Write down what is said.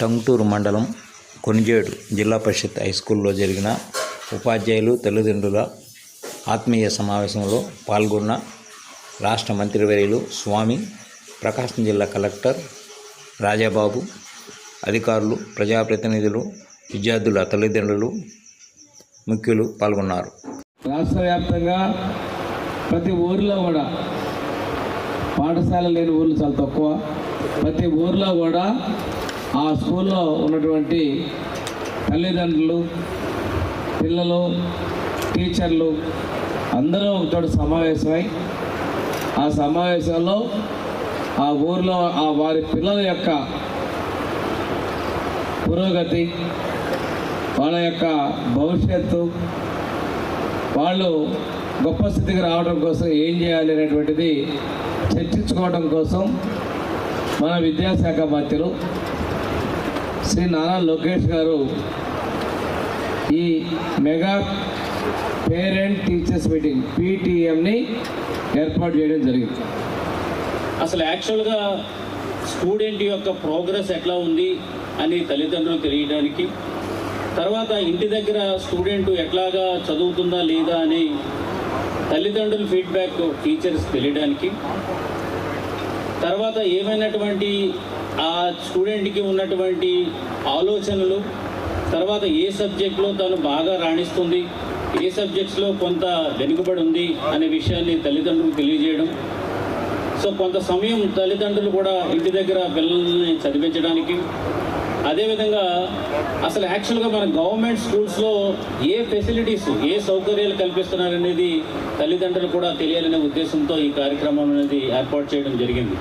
టంగుటూరు మండలం కొనిజేడు జిల్లా పరిషత్ హై స్కూల్లో జరిగిన ఉపాధ్యాయులు తల్లిదండ్రుల ఆత్మీయ సమావేశంలో పాల్గొన్న రాష్ట్ర మంత్రివర్యులు స్వామి ప్రకాశం జిల్లా కలెక్టర్ రాజాబాబు అధికారులు ప్రజాప్రతినిధులు విద్యార్థుల తల్లిదండ్రులు ముఖ్యులు పాల్గొన్నారు. రాష్ట్ర వ్యాప్తంగా ప్రతి ఊరిలో కూడా పాఠశాల లేని ఊర్లు చాలా తక్కువ. ప్రతి ఊరిలో కూడా ఆ స్కూల్లో ఉన్నటువంటి తల్లిదండ్రులు పిల్లలు టీచర్లు అందరూ ఒకచోట సమావేశమై ఆ సమావేశంలో ఆ ఊరిలో ఆ వారి పిల్లల యొక్క పురోగతి వాళ్ళ యొక్క భవిష్యత్తు వాళ్ళు గొప్ప స్థితికి రావడం కోసం ఏం చేయాలి అనేటువంటిది చర్చించుకోవడం కోసం మన విద్యాశాఖ మంత్రులు శ్రీ నారా లోకేష్ గారు ఈ మెగా పేరెంట్ టీచర్స్ మీటింగ్ పీటీఎంని ఏర్పాటు చేయడం జరిగింది. అసలు యాక్చువల్గా స్టూడెంట్ యొక్క ప్రోగ్రెస్ ఎట్లా ఉంది అని తల్లిదండ్రులు తెలియడానికి తర్వాత ఇంటి దగ్గర స్టూడెంట్ ఎట్లాగా చదువుతుందా లేదా అని తల్లిదండ్రుల ఫీడ్బ్యాక్ టీచర్స్ తెలియడానికి తర్వాత ఏమైనటువంటి ఆ స్టూడెంట్కి ఉన్నటువంటి ఆలోచనలు తర్వాత ఏ సబ్జెక్ట్లో తను బాగా రాణిస్తుంది ఏ సబ్జెక్ట్స్లో కొంత వెనుకబడి ఉంది అనే విషయాన్ని తల్లిదండ్రులకు తెలియజేయడం. సో కొంత సమయం తల్లిదండ్రులు కూడా ఇంటి దగ్గర పిల్లల్ని చదివించడానికి అదేవిధంగా అసలు యాక్చువల్గా మన గవర్నమెంట్ స్కూల్స్లో ఏ ఫెసిలిటీస్ ఏ సౌకర్యాలు కల్పిస్తున్నారనేది తల్లిదండ్రులు కూడా తెలియాలనే ఉద్దేశంతో ఈ కార్యక్రమం అనేది ఏర్పాటు చేయడం జరిగింది.